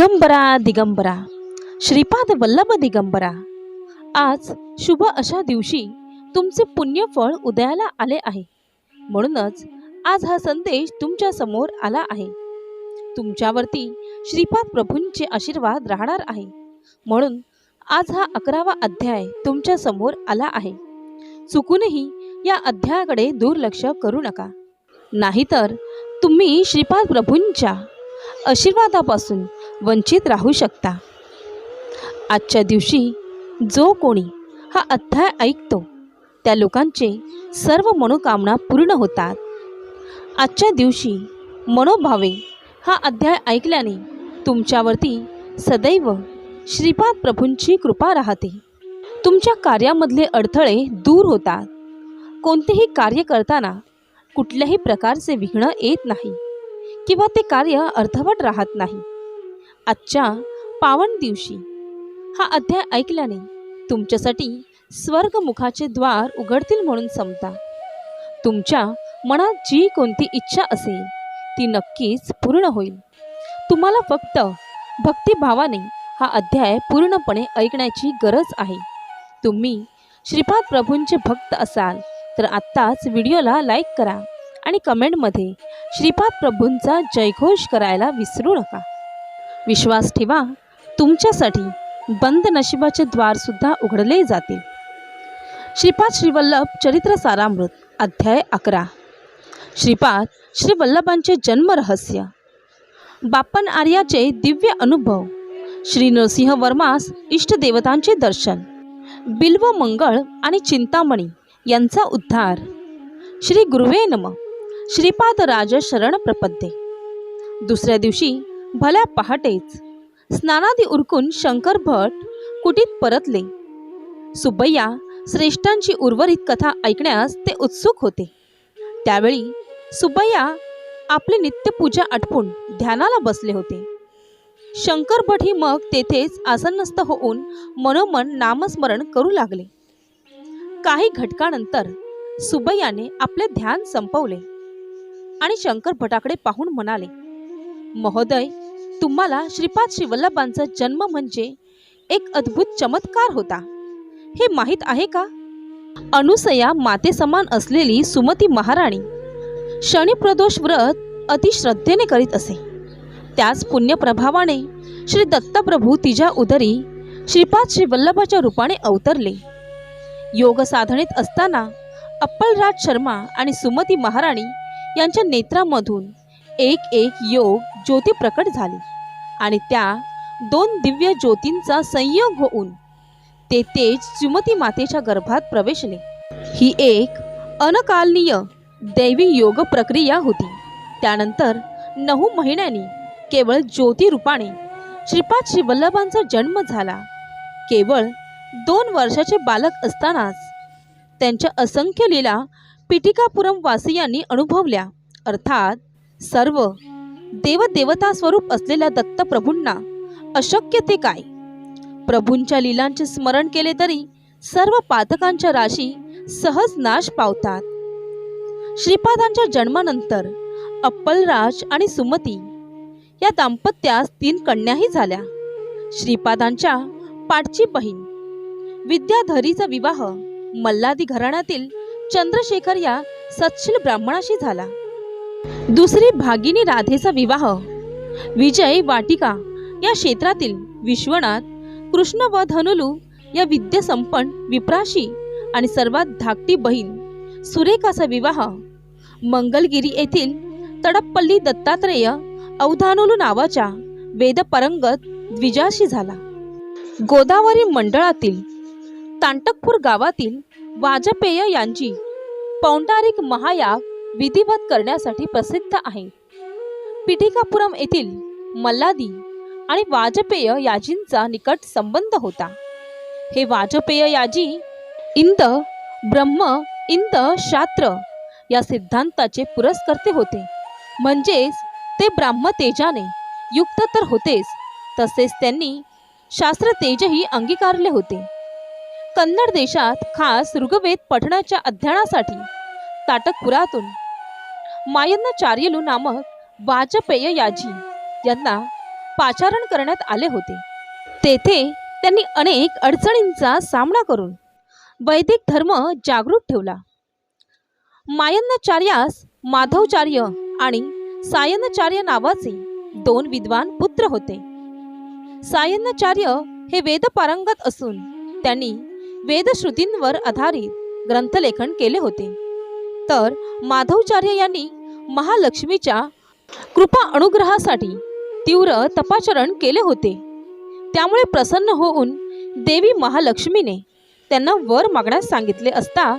दिगंबरा दिगंबरा. श्रीपाद वल्लभ दिगंबरा. आज शुभ अशा दिवशी तुमचे पुण्यफळ उदयाला आले आहे. म्हणूनच आज हा संदेश तुमच्यासमोर आला आहे. तुमच्यावरती श्रीपाद प्रभूंचे आशीर्वाद राहणार आहे. म्हणून आज हा अकरावा अध्याय तुमच्यासमोर आला आहे. चुकूनही या अध्यायाकडे दुर्लक्ष करू नका. नाहीतर तुम्ही श्रीपाद प्रभूंच्या आशीर्वादापासून वंचित राहू शकता. आजच्या दिवशी जो कोणी हा अध्याय ऐकतो त्या लोकांचे सर्व मनोकामना पूर्ण होतात. आजच्या दिवशी मनोभावे हा अध्याय ऐकल्याने तुमच्यावरती सदैव श्रीपाद प्रभूंची कृपा राहते. तुमच्या कार्यामधले अडथळे दूर होतात. कोणतेही कार्य करताना कुठल्याही प्रकारचे विघ्न येत नाही किंवा ते कार्य अर्धवट राहत नाही. आजच्या पावन दिवशी. हा अध्याय ऐकल्याने तुमच्यासाठी स्वर्गमुखाचे द्वार उघडतील म्हणून समता. तुमच्या मनात जी कोणती इच्छा असेल ती नक्कीच पूर्ण होईल. तुम्हाला फक्त भक्तिभावाने हा अध्याय पूर्णपणे ऐकण्याची गरज आहे. तुम्ही श्रीपाद प्रभूंचे भक्त असाल तर आत्ताच व्हिडिओला लाईक करा आणि कमेंटमध्ये श्रीपाद प्रभूंचा जयघोष करायला विसरू नका. विश्वास ठेवा. तुमच्यासाठी बंद नशिबाचे द्वारसुद्धा उघडले जातील. श्रीपाद श्रीवल्लभ चरित्र सारामृत अध्याय अकरा. श्रीपाद श्रीवल्लभांचे जन्मरहस्य बाप्पन आर्याचे दिव्य अनुभव. श्री नरसिंह वर्मास इष्टदेवतांचे दर्शन. बिल्व मंगळ आणि चिंतामणी यांचा उद्धार. श्री गुरुवे नम. श्रीपाद राज शरण प्रपद्ये. दुसऱ्या दिवशी भल्या पहाटेच स्नानादी उरकून शंकर भट कुटीत परतले. सुब्बय्या श्रेष्ठांची उर्वरित कथा ऐकण्यास ते उत्सुक होते. त्यावेळी सुब्बय्या आपली नित्यपूजा आटपून ध्यानाला बसले होते. शंकर भटही मग तेथेच आसनस्थ होऊन मनोमन नामस्मरण करू लागले. काही घटकानंतर सुबैयाने आपले ध्यान संपवले आणि शंकर भटाकडे पाहून म्हणाले महोदय तुम्हाला श्रीपाद श्रीवल्लभांचा जन्म म्हणजे एक अद्भुत चमत्कार होता. हे माहीत आहे का? अनुसया मातेसमान असलेली सुमती महाराणी शनिप्रदोष व्रत अतिश्रद्धेने करीत असे. त्याच पुण्यप्रभावाने श्री दत्तप्रभू तिच्या उदरी श्रीपाद श्री वल्लभाच्या रूपाने अवतरले. योग साधनेत असताना अप्पलराज शर्मा आणि सुमती महाराणी यांच्या नेत्रामधून एक एक योग ज्योती प्रकट झाली. आणि त्या दोन दिव्य ज्योतींचा संयोग होऊन ते तेज सुमती मातेच्या गर्भात प्रवेशले. ही एक अनकालनीय दैवी योग प्रक्रिया होती. त्यानंतर नऊ महिन्यांनी केवळ ज्योती रूपाने श्रीपाद श्री वल्लभांचा जन्म झाला. केवळ दोन वर्षाचे बालक असतानाच त्यांच्या असंख्य लीला पिटिकापुरम वासियांनी अनुभवल्या. अर्थात सर्व देवदेवता स्वरूप असलेल्या दत्तप्रभूंना अशक्य ते काय? प्रभूंच्या लीलांचे स्मरण केले तरी सर्व पातकांच्या राशी सहज नाश पावतात. श्रीपादांच्या जन्मानंतर अप्पलराज आणि सुमती या दाम्पत्यास तीन कन्याही झाल्या. श्रीपादांच्या पाठची बहीण विद्याधरीचा विवाह मल्लादी घराण्यातील चंद्रशेखर या सत्शील ब्राह्मणाशी झाला. दुसरी भागिनी राधेचा विवाह. विजय वाटिका या क्षेत्रातील विश्वनाथ कृष्ण व धनुलू या विद्यासंपन्न विप्राशी आणि सर्वात धाकटी बहीण सुरेखाचा विवाह. मंगलगिरी येथील तडप्पल्ली दत्तात्रेय अवधानुलू नावाच्या वेदपरंगत द्विजाशी झाला. गोदावरी मंडळातील तांटकपूर गावातील वाजपेय यांची पौंडारिक महायाग विधिवत करण्यासाठी प्रसिद्ध आहे. पिठिकापुरम येथील मल्लादी आणि वाजपेय याजींचा निकट संबंध होता. हे वाजपेय याजी इंद ब्रह्म इंद शास्त्र या सिद्धांताचे पुरस्कर्ते होते. म्हणजेच ते ब्राह्म तेजाने युक्त तर होतेच तसेच त्यांनी शास्त्र तेजही अंगीकारले होते. कन्नड देशात खास ऋग्वेद पठणाच्या अध्ययनासाठी ताटकपुरातून मायन्नाचार्यलू नामक वाजपेय याजी यांना पाचारण करण्यात आले होते. तेथे त्यांनी अनेक अडचणींचा सामना करून वैदिक धर्म जागृत ठेवला. मायन्नाचार्यास माधवचार्य आणि सायनाचार्य नावाचे दोन विद्वान पुत्र होते. सायनाचार्य हे वेदपारंगत असून त्यांनी वेदश्रुतींवर आधारित ग्रंथलेखन केले होते. तर माधवचार्य यांनी महालक्ष्मीच्या कृपा अनुग्रहासाठी तीव्र तपाचरण केले होते. त्यामुळे प्रसन्न होऊन देवी महालक्ष्मीने त्यांना वर मागण्यास सांगितले असता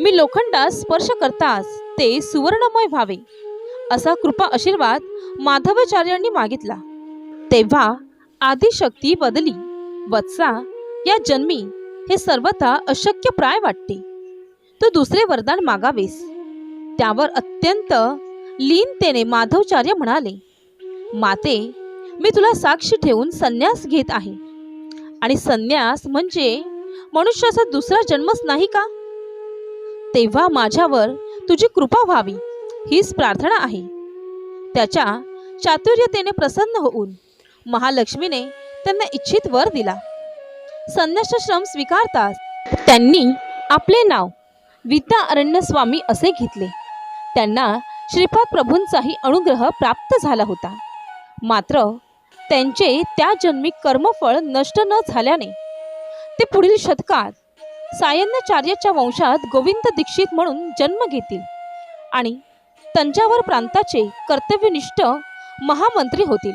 मी लोखंडास स्पर्श करताच ते सुवर्णमय व्हावे असा कृपा आशीर्वाद माधवाचार्यांनी मागितला. तेव्हा आदिशक्ती बदली वत्सा या जन्मी हे सर्वथा अशक्यप्राय वाटते. तू दुसरे वरदान मागावेस. त्यावर अत्यंत लीनतेने माधवचार्य म्हणाले माते मी तुला साक्षी ठेवून संन्यास घेत आहे. आणि संन्यास म्हणजे मनुष्याचा दुसरा जन्मच नाही का? तेव्हा माझ्यावर तुझी कृपा व्हावी हीच प्रार्थना आहे. त्याच्या चातुर्यतेने प्रसन्न होऊन महालक्ष्मीने त्यांना इच्छित वर दिला. संन्यासाश्रम स्वीकारताच त्यांनी आपले नाव विद्या अरण्यस्वामी असे घेतले. त्यांना श्रीपाद प्रभूंचाही अनुग्रह प्राप्त झाला होता. मात्र त्यांचे त्या जन्मी कर्मफळ नष्ट न झाल्याने ते पुढील शतकात सायन्नाचार्याच्या वंशात गोविंद दीक्षित म्हणून जन्म घेतील आणि तंजावर प्रांताचे कर्तव्यनिष्ठ महामंत्री होतील.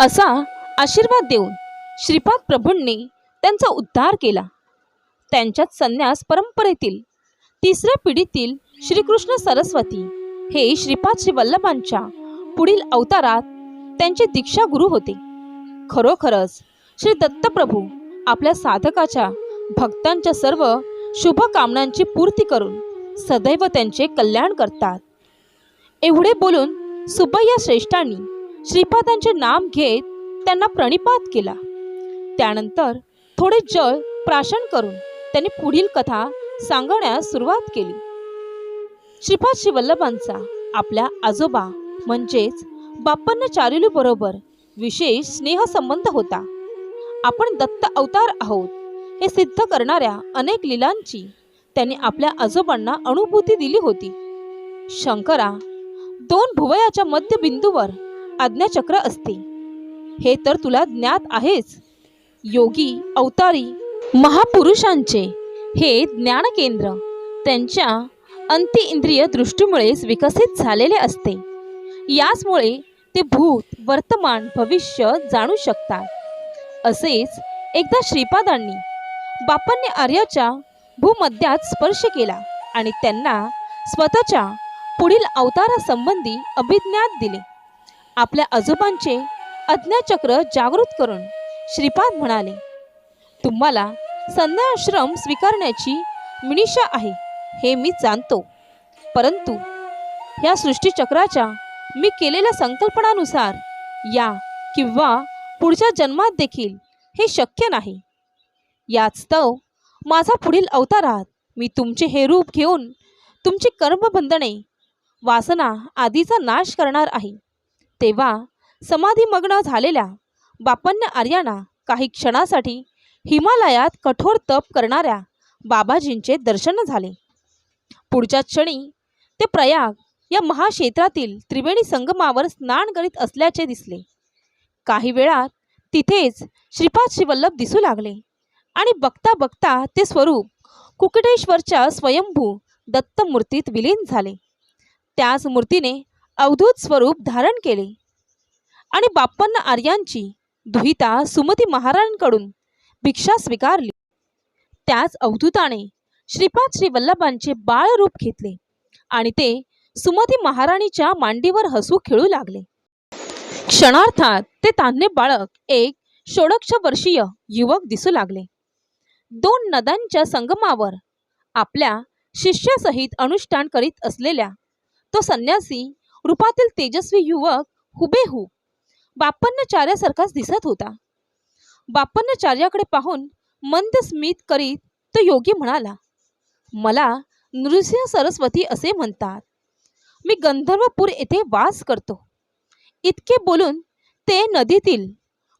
असा आशीर्वाद देऊन श्रीपाद प्रभूंनी त्यांचा उद्धार केला. त्यांच्यात संन्यास परंपरेतील तिसऱ्या पिढीतील श्रीकृष्ण सरस्वती हे श्रीपाद श्री वल्लभांच्या पुढील अवतारात त्यांचे दीक्षा गुरु होते. खरोखरच श्री दत्तप्रभू आपल्या साधकाच्या भक्तांच्या सर्व शुभकामनांची पूर्ती करून सदैव त्यांचे कल्याण करतात. एवढे बोलून सुबय्या श्रेष्ठांनी श्रीपादांचे नाम घेत त्यांना प्रणिपात केला. त्यानंतर थोडे जळ प्राशन करून त्यांनी पुढील कथा सांगण्यास सुरुवात केली. श्रीपाद वल्लभांचा आपल्या आजोबा म्हणजेच बाप्पांना चारुलू बरोबर विशेष स्नेहसंबंध होता. आपण दत्त अवतार आहोत हे सिद्ध करणाऱ्या अनेक लिलांची त्यांनी आपल्या आजोबांना अनुभूती दिली होती. शंकरा दोन भुवयाच्या मध्यबिंदूवर आज्ञाचक्र असते. हे तर तुला ज्ञात आहेच. योगी अवतारी महापुरुषांचे हे ज्ञानकेंद्र त्यांच्या अंति इंद्रिय दृष्टीमुळेच विकसित झालेले असते. याचमुळे ते भूत वर्तमान भविष्य जाणू शकतात. असेच एकदा श्रीपादांनी बापांनी आर्याच्या भूमध्यात स्पर्श केला आणि त्यांना स्वतःच्या पुढील अवतारासंबंधी अभिज्ञात दिले. आपल्या आजोबांचे अज्ञाचक्र जागृत करून श्रीपाद म्हणाले तुम्हाला संध्याश्रम स्वीकारण्याची मिनिषा आहे हे मी जाणतो. परंतु ह्या सृष्टीचक्राच्या मी केलेल्या संकल्पनानुसार या किंवा पुढच्या जन्मात देखील हे शक्य नाही. यास्तव माझा पुढील अवतारात मी तुमचे हे रूप घेऊन तुमची कर्मबंधने वासना आदीचा नाश करणार आहे. तेव्हा समाधीमग्न झालेल्या बापन्य आर्यांना काही क्षणासाठी हिमालयात कठोर तप करणाऱ्या बाबाजींचे दर्शन झाले. पुढच्या क्षणी ते प्रयाग या महाक्षेत्रातील त्रिवेणी संगमावर स्नान करीत असल्याचे दिसले. काही वेळात तिथेच श्रीपाद श्रीवल्लभ दिसू लागले आणि बघता बघता ते स्वरूप कुकटेश्वरच्या स्वयंभू दत्तमूर्तीत विलीन झाले. त्याच मूर्तीने अवधूत स्वरूप धारण केले आणि बाप्पन्न आर्यांची दुहिता सुमती महाराजांकडून भिक्षा स्वीकारली. त्याच अवधूताने श्रीपाद श्री वल्लभांचे बाळ रूप घेतले आणि ते सुमती महाराणीच्या मांडीवर हसू खेळू लागले. क्षणार्थात ते तान्हे बाळक एक षोडक्ष वर्षीय युवक दिसू लागले. दोन नद्यांच्या संगमावर आपल्या शिष्यासहित अनुष्ठान करीत असलेल्या तो संन्यासी रूपातील तेजस्वी युवक हुबेहूब बाप्पन्नचार्यासारखाच दिसत होता. बाप्पन्नचार्याकडे पाहून मंद स्मित करीत तो योगी म्हणाला मला नृसिंह सरस्वती असे म्हणतात. मी गंधर्वपूर येथे वास करतो. इतके बोलून ते नदीतील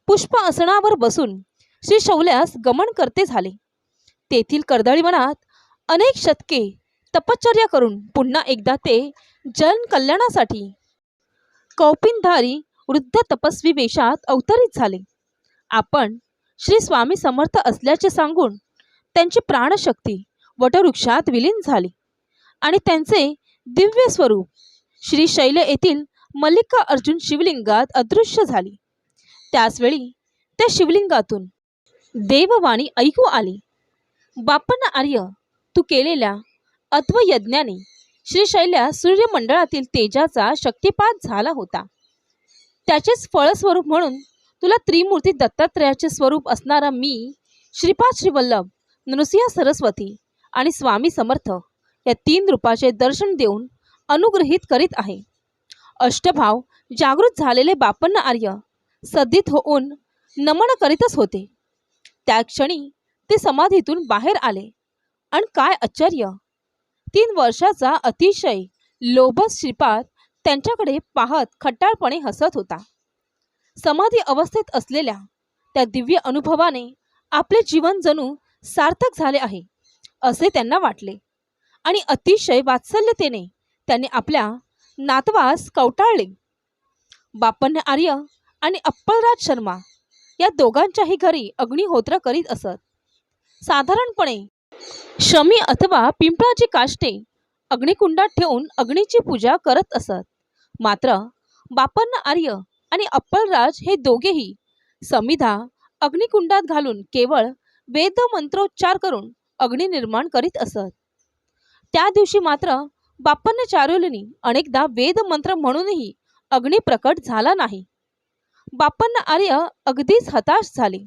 पुष्प असणावर बसून श्री शौल्यास गमन करते झाले. तेथील कर्दळीवनात अनेक शतके तपश्चर्या करून पुन्हा एकदा ते जनकल्याणासाठी कौपिनधारी वृद्ध तपस्वी वेशात अवतरित झाले. आपण श्री स्वामी समर्थ असल्याचे सांगून त्यांची प्राणशक्ती वटवृक्षात विलीन झाली. आणि त्यांचे दिव्य स्वरूप श्री शैल येथील मल्लिका अर्जुन शिवलिंगात अदृश्य झाली. त्याचवेळी त्या शिवलिंगातून देववाणी ऐकू आली. बापन्न आर्य तू केलेल्या अत्वयज्ञाने श्री शैल्या सूर्यमंडळातील तेजाचा शक्तिपात झाला होता. त्याचेच फळस्वरूप म्हणून तुला त्रिमूर्ती दत्तात्रयाचे स्वरूप असणारा मी श्रीपाद श्रीवल्लभ नृसिंह सरस्वती आणि स्वामी समर्थ या तीन रूपाचे दर्शन देऊन अनुग्रहित करीत आहे. अष्टभाव जागृत झालेले बापन्न आर्य सद्धित होऊन नमन करीतच होते. त्या क्षणी ते समाधीतून बाहेर आले. आणि काय आश्चर्य! तीन वर्षाचा अतिशय लोभस श्रीपाद त्यांच्याकडे पाहत खट्टाळपणे हसत होता. समाधी अवस्थेत असलेल्या त्या दिव्य अनुभवाने आपले जीवन जणू सार्थक झाले आहे असे त्यांना वाटले. आणि अतिशय वात्सल्यतेने त्यांनी आपल्या नातवास कवटाळले. बापन्न आर्य आणि अप्पलराज शर्मा या दोघांच्याही घरी अग्निहोत्र करीत असत. साधारणपणे शमी अथवा पिंपळाची काष्टे अग्निकुंडात ठेवून अग्नीची पूजा करत असत. मात्र बापन्न आर्य आणि अप्पलराज हे दोघेही समिधा अग्निकुंडात घालून केवळ वेद मंत्रोच्चार करून अग्नी निर्माण करीत असत. त्या दिवशी मात्र बापन्न चारुलनी अनेकदा वेद मंत्र म्हणूनही अग्नी प्रकट झाला नाही. बापन्न आर्य अगदीच हताश झाले.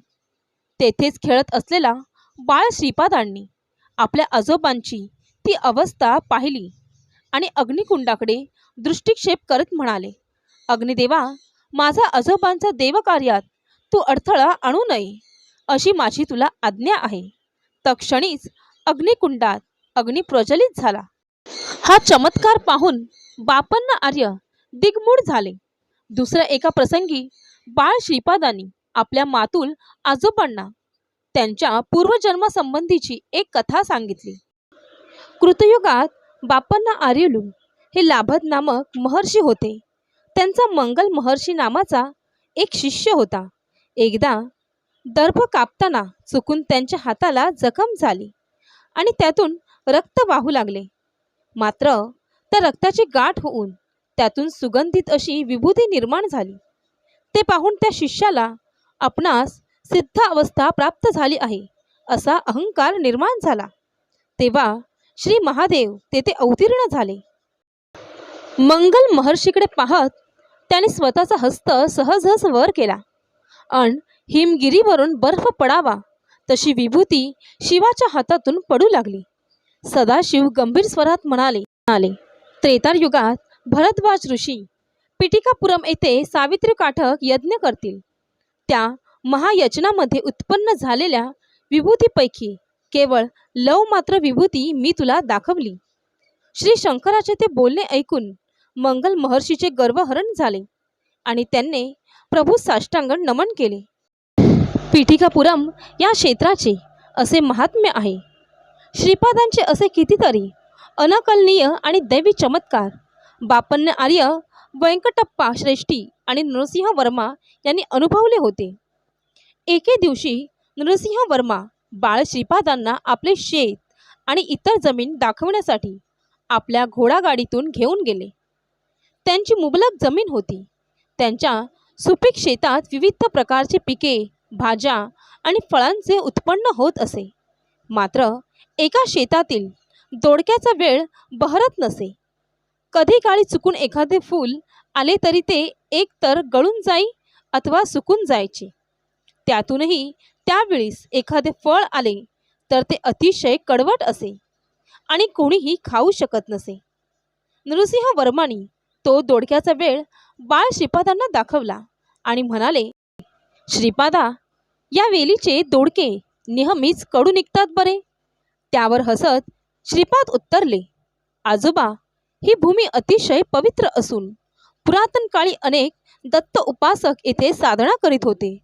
तेथेच खेळत असलेला बाळ श्रीपादांनी आपल्या आजोबांची ती अवस्था पाहिली आणि अग्निकुंडाकडे दृष्टिक्षेप करत म्हणाले अग्निदेवा माझा आजोबांचा देवकार्यात तू अडथळा आणू नये अशी माझी तुला आज्ञा आहे. तक्षणीच अग्निकुंडात अग्नी प्रज्वलित झाला. हा चमत्कार पाहून बापन्न आर्य दिग्मूढ झाले. दुसऱ्या एका प्रसंगी बाळ श्रीपादांनी आपल्या मातुल आजोबांना त्यांच्या पूर्वजन्मासंबंधीची एक कथा सांगितली. कृतयुगात बापन्न आर्यलू हे लाभद नामक महर्षी होते. त्यांचा मंगल महर्षी नामाचा एक शिष्य होता. एकदा दर्भ कापताना चुकून त्यांच्या हाताला जखम झाली आणि त्यातून रक्त वाहू लागले. मात्र त्या रक्ताची गाठ होऊन त्यातून सुगंधित अशी विभूती निर्माण झाली. ते पाहून त्या शिष्याला आपणास सिद्ध अवस्था प्राप्त झाली आहे असा अहंकार निर्माण झाला. तेव्हा श्री महादेव तेथे अवतीर्ण झाले. मंगल महर्षीकडे पाहत त्याने स्वतःचा हस्त सहजच वर केला. अण हिमगिरीवरून बर्फ पडावा तशी विभूती शिवाच्या हातातून पडू लागली. सदाशिव गंभीर स्वरात म्हणाले म्हणाले त्रेतार युगात भरद्वाज ऋषी पिटिकापुरम येथे सावित्री काठक यज्ञ करतील. त्या महायचनामध्ये उत्पन्न झालेल्या विभूतीपैकी केवळ लव मात्र विभूती मी तुला दाखवली. श्री शंकराचे ते बोलणे ऐकून मंगल महर्षीचे गर्वहरण झाले आणि त्यांनी प्रभू साष्टांग नमन केले. पीठिकापुरम या क्षेत्राचे असे महात्म्य आहे. श्रीपादांचे असे कितीतरी अनकलनीय आणि दैवी चमत्कार बापन्न आर्य व्यंकटप्पा श्रेष्ठी आणि नृसिंह वर्मा यांनी अनुभवले होते. एके दिवशी नृसिंह वर्मा बाळ श्रीपादांना आपले शेत आणि इतर जमीन दाखवण्यासाठी आपल्या घोडागाडीतून घेऊन गेले. त्यांची मुबलक जमीन होती. त्यांच्या सुपीक शेतात विविध प्रकारचे पिके भाज्या आणि फळांचे उत्पन्न होत असे. मात्र एका शेतातील दोडक्याचा वेळ बहरत नसे. कधी काळी चुकून एखादे फूल आले तरी ते एकतर गळून जाई अथवा सुकून जायचे. त्यातूनही त्यावेळीस एखादे फळ आले तर ते अतिशय कडवट असे आणि कोणीही खाऊ शकत नसे. नृसिंह वर्मानी तो दोडक्याचा वेळ बाळ श्रीपादांना दाखवला आणि म्हणाले श्रीपादा या वेलीचे दोडके नेहमीच कडू निघतात बरे. त्यावर हसत श्रीपाद उत्तरले आजोबा ही भूमी अतिशय पवित्र असून पुरातन काळी अनेक दत्त उपासक येथे साधना करीत होते.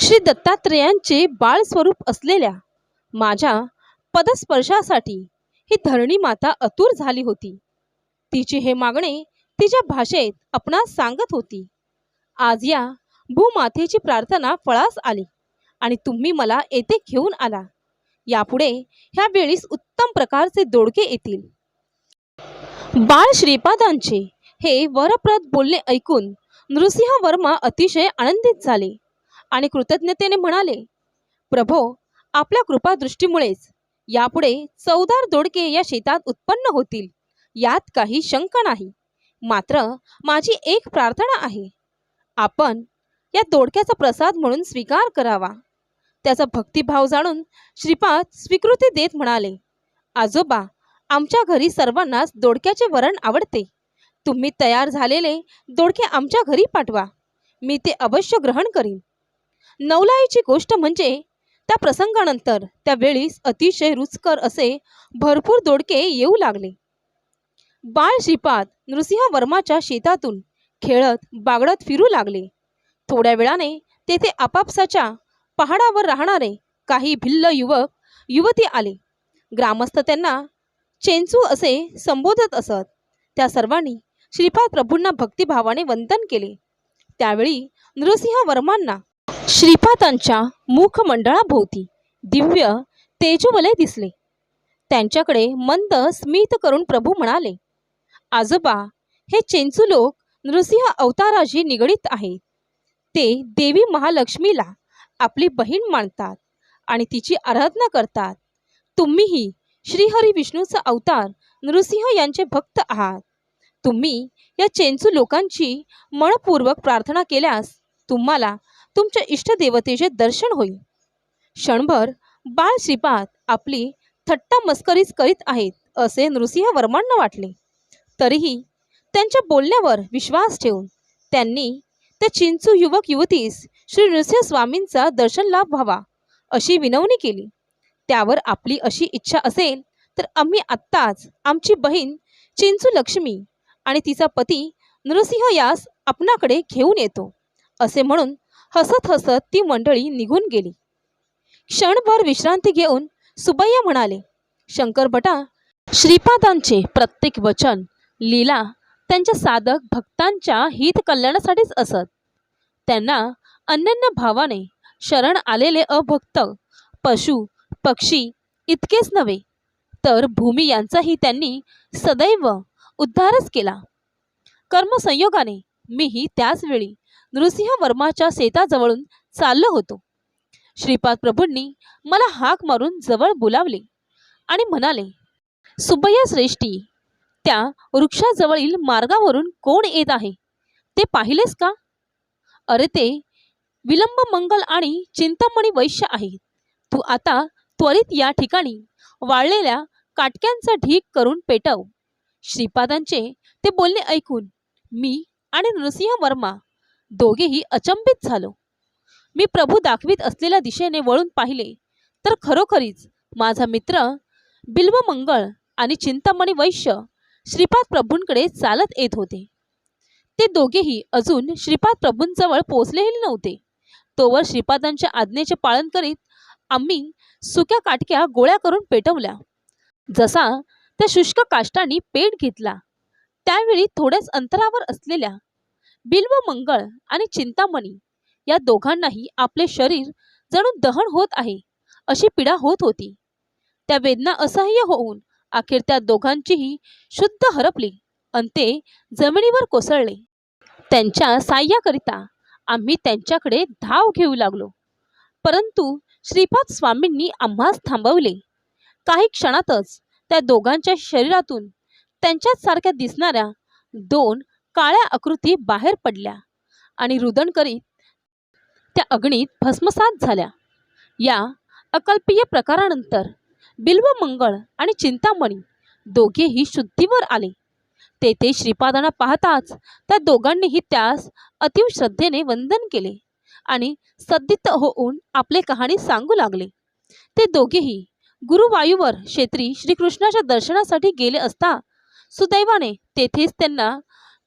श्री दत्तात्रेयांचे बाळ स्वरूप असलेल्या माझ्या पदस्पर्शासाठी ही धरणी माता अतुर झाली होती. तिचे हे मागणे तिच्या भाषेत आपणास सांगत होती. आज या भूमातेची प्रार्थना फळास आली आणि तुम्ही मला येथे घेऊन आला. यापुढे ह्या वेळीस उत्तम प्रकारचे दोडके येतील. बाळ श्रीपादांचे हे वरप्रद बोलणे ऐकून नृसिंह वर्मा अतिशय आनंदित झाले आणि कृतज्ञतेने म्हणाले प्रभो आपल्या कृपादृष्टीमुळेच यापुढे चौदार दोडके या शेतात उत्पन्न होतील. यात काही शंका नाही. मात्र माझी एक प्रार्थना आहे. आपण या दोडक्याचा प्रसाद म्हणून स्वीकार करावा. त्याचा भक्तिभाव जाणून श्रीपाद स्वीकृती देत म्हणाले आजोबा आमच्या घरी सर्वांनाच दोडक्याचे वरण आवडते. तुम्ही तयार झालेले दोडके आमच्या घरी पाठवा. मी ते अवश्य ग्रहण करीन. नवलाईची गोष्ट म्हणजे त्या प्रसंगानंतर त्यावेळीस अतिशय रुचकर असे भरपूर दोडके येऊ लागले. बाळ श्रीपाद नृसिंह वर्माच्या शेतातून खेळत बागडत फिरू लागले. थोड्या वेळाने तेथे आपापसाच्या पहाडावर राहणारे काही भिल्ल युवक युवती आले. ग्रामस्थ त्यांना चेंचू असे संबोधत असत. त्या सर्वांनी श्रीपाद प्रभूंना भक्तिभावाने वंदन केले. त्यावेळी नृसिंह वर्मांना श्रीपादांच्या मुखमंडळाभोवती दिव्य तेजोवलय दिसले. त्यांच्याकडे मंद स्मित करून प्रभू म्हणाले आजोबा हे चेंचू लोक नृसिंह अवताराशी निगडीत आहेत. ते देवी महालक्ष्मीला आपली बहीण मानतात आणि तिची आराधना करतात. तुम्हीही श्रीहरी विष्णूचा अवतार नृसिंह यांचे भक्त आहात. तुम्ही या चेंचू लोकांची मनपूर्वक प्रार्थना केल्यास तुम्हाला तुमच्या इष्टदेवतेचे दर्शन होईल. क्षणभर बाळ श्रीपाद आपली थट्टा मस्करीच करीत आहेत असे नृसिंह वर्मांना वाटले. तरीही त्यांच्या बोलण्यावर विश्वास ठेवून त्यांनी त्या चिंचू युवक युवतीस श्री नृसिंह स्वामींचा दर्शन लाभ व्हावा अशी विनवणी केली. त्यावर आपली अशी इच्छा असेल तर आम्ही आत्ताच आमची बहीण चिंचू लक्ष्मी आणि तिचा पती नृसिंह यास आपणाकडे घेऊन येतो असे म्हणून हसत हसत ती मंडळी निघून गेली. क्षणभर विश्रांती घेऊन सुबैया म्हणाले शंकर भटा श्रीपादांचे प्रत्येक वचन लीला त्यांच्या साधक भक्तांच्या हित कल्याणासाठीच असत. त्यांना अनन्य भावाने शरण आलेले अभक्त पशु पक्षी इतकेच नव्हे तर भूमी यांचाही त्यांनी सदैव उद्धारच केला. कर्मसंयोगाने मीही त्याचवेळी नृसिंह वर्माच्या शेताजवळून चाललो होतो. श्रीपाद प्रभूंनी मला हाक मारून जवळ बोलावले आणि म्हणाले सुबैया श्रेष्ठी त्या वृक्षाजवळील मार्गावरून कोण येत आहे? ते पाहिलेस का? अरे ते विलंब मंगल आणि चिंतामणी वैश्य आहेत. तू आता त्वरित या ठिकाणी वाळलेल्या काटक्यांचा ढीक करून पेटव. श्रीपादांचे ते बोलणे ऐकून मी आणि नृसिंह वर्मा दोघेही अचंबित झालो. मी प्रभू दाखवीत असलेल्या दिशेने वळून पाहिले तर खरोखरीच माझा मित्र बिल्वमंगळ आणि चिंतामणी वैश्य श्रीपाद प्रभूंकडे चालत येत होते. ते दोघेही अजून श्रीपाद प्रभूंजवळ पोचलेही नव्हते. तोवर श्रीपादांच्या आज्ञेचे पालन करीत आम्ही सुक्या काटक्या गोळ्या करून पेटवल्या. जसा त्या शुष्क काष्टांनी पेट घेतला त्यावेळी थोड्याच अंतरावर असलेल्या बिल्वमंगळ आणि चिंतामणी या दोघांनाही आपले शरीर जणू दहन होत आहे अशी पीडा होत होती. त्या वेदना असह्य होऊन अखेर त्या दोघांचीही शुद्ध हरपली आणि ते जमिनीवर कोसळले. त्यांच्या साह्याकरिता आम्ही त्यांच्याकडे धाव घेऊ लागलो. परंतु श्रीपाद स्वामींनी आम्हास थांबवले. काही क्षणातच त्या दोघांच्या शरीरातून त्यांच्याच सारख्या दिसणाऱ्या दोन काळ्या आकृती बाहेर पडल्या आणि रुदन करीत त्या अग्नीत भस्मसात झाल्या. या अकल्पीय प्रकारानंतर बिल्वमंगळ आणि चिंतामणी दोघेही शुद्धीवर आले. तेथे श्रीपादांना पाहताच त्या दोघांनीही त्यास अतिव श्रद्धेने वंदन केले आणि सद्दित होऊन आपले कहाणी सांगू लागले. ते दोघेही गुरुवायूवर क्षेत्री श्रीकृष्णाच्या दर्शनासाठी गेले असता सुदैवाने तेथेच त्यांना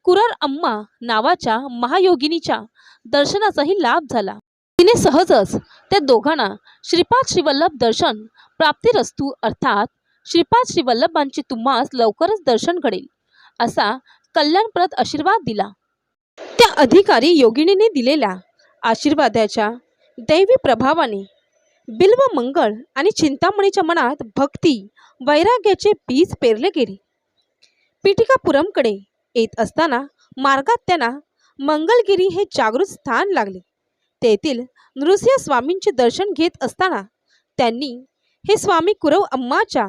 कुरर अम्मा नावाच्या महायोगिनीच्या दर्शनाचाही लाभ झाला. तिने सहजच त्या दोघांना श्रीपाद श्रीवल्लभ दर्शन प्राप्तिरस्तू अर्थात श्रीपाद श्रीवल्लभांचे तुम्हास लवकरच दर्शन घडेल असा कल्याणप्रद आशीर्वाद दिला. त्या अधिकारी योगिनीने दिलेल्या आशीर्वादाच्या दैवी प्रभावाने बिल्व मंगळ आणि चिंतामणीच्या मनात भक्ती वैराग्याचे बीज पेरले गेले. पिटिकापुरमकडे येत असताना मार्गात त्यांना मंगलगिरी हे जागृत स्थान लागले. तेथील नृसिंह स्वामींचे दर्शन घेत असताना त्यांनी हे स्वामी कुरव अम्माच्या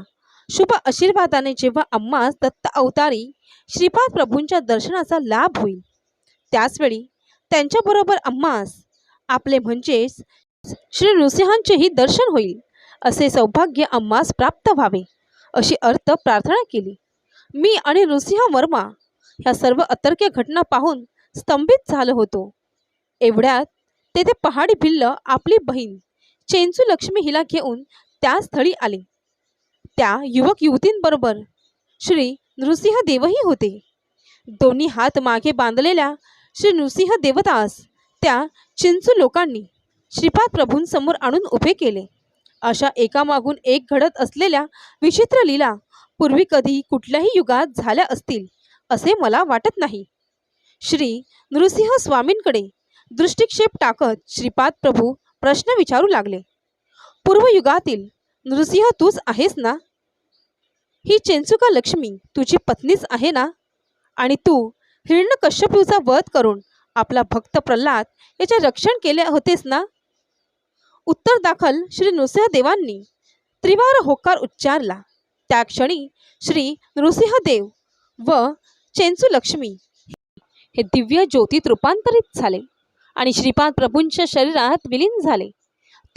शुभ आशीर्वादाने जेव्हा अम्मास दत्त अवतारी श्रीपाद प्रभूंच्या दर्शनाचा लाभ होईल त्याचवेळी त्यांच्याबरोबर अम्मास आपले म्हणजेच श्री नृसिंहांचेही दर्शन होईल असे सौभाग्य अम्मास प्राप्त व्हावे अशी अर्थ प्रार्थना केली. मी आणि नृसिंह वर्मा ह्या सर्व अतर्क्य घटना पाहून स्तंभित झालो होतो. एवढ्यात तेथे पहाडी भिल्ल आपली बहीण चेंचू लक्ष्मी हिला घेऊन त्या स्थळी आले. त्या युवक युवतींबरोबर श्री नृसिंह देवही होते. दोन्ही हात मागे बांधलेल्या श्री नृसिंह देवतास त्या चिंचू लोकांनी श्रीपाद प्रभूंसमोर आणून उभे केले. अशा एकामागून एक घडत असलेल्या विचित्र लीला पूर्वी कधी कुठल्याही युगात झाल्या असतील असे मला वाटत नाही. श्री नृसिंह स्वामींकडे दृष्टिक्षेप टाकत श्रीपाद प्रभू प्रश्न विचारू लागले. पूर्वयुगातील नृसिंह तूच आहेस ना? ही चेंचुका लक्ष्मी तुझी पत्नीच आहे ना? आणि तू हिरण्यकश्यपूचा वध करून आपला भक्त प्रल्हाद याचे रक्षण केले होतेस ना? उत्तर दाखल श्री नृसिंहदेवांनी त्रिवार होकार उच्चारला. त्या क्षणी श्री नृसिंहदेव व चेंचू लक्ष्मी हे दिव्य ज्योतीत रूपांतरित झाले. आणि श्रीपाद प्रभूंच्या शरीरात विलीन झाले.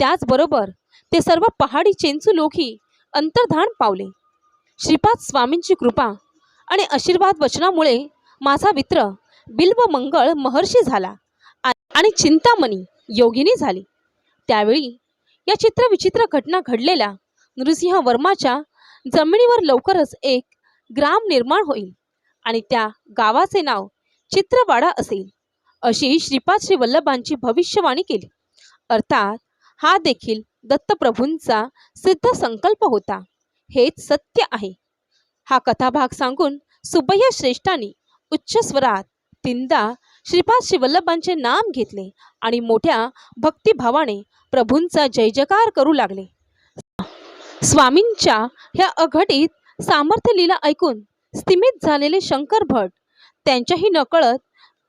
त्याचबरोबर ते सर्व पहाडी चेंचू लोकही अंतर्धान पावले. श्रीपाद स्वामींची कृपा आणि आशीर्वाद वचनामुळे माझा मित्र बिल्व मंगळ महर्षी झाला आणि चिंतामणी योगिनी झाली. त्यावेळी या चित्रविचित्र घटना घडलेल्या नृसिंह वर्माच्या जमिनीवर लवकरच एक ग्राम निर्माण होईल आणि त्या गावाचे नाव चित्रवाडा असेल. अशी श्रीपाद श्री वल्लभांची भविष्यवाणी केली. अर्थात हा देखील दत्तप्रभूंचा सिद्ध संकल्प होता. हेच सत्य आहे. हा कथाभाग सांगून सुबय्या श्रेष्ठांनी उच्च स्वरात तीनदा श्रीपाद श्रीवल्लभांचे नाम घेतले आणि मोठ्या भक्तिभावाने प्रभूंचा जय जयकार करू लागले. स्वामींच्या ह्या अघटित सामर्थ्य लीला ऐकून स्थिमित झालेले शंकर भट त्यांच्याही नकळत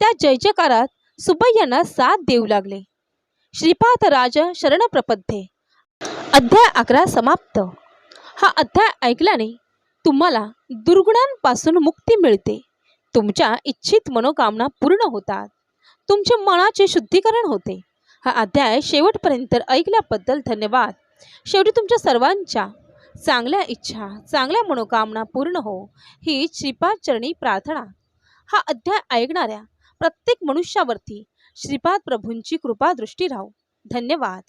त्या जय जयकारात सुबय्यांना साथ देऊ लागले. श्रीपाद राज शरणप्रपद्ये. अध्याय अकरा समाप्त. हा अध्याय ऐकल्याने तुम्हाला दुर्गुणांपासून मुक्ती मिळते. तुमच्या इच्छित मनोकामना पूर्ण होतात. तुमच्या मनाचे शुद्धीकरण होते. हा अध्याय शेवटपर्यंत ऐकल्याबद्दल धन्यवाद. शेवटी तुमच्या सर्वांच्या चांगल्या इच्छा चांगल्या मनोकामना पूर्ण हो ही श्रीपाद चरणी प्रार्थना. हा अध्याय ऐकणाऱ्या प्रत्येक मनुष्यावरती श्रीपाद प्रभूंची कृपा दृष्टी राहो. धन्यवाद.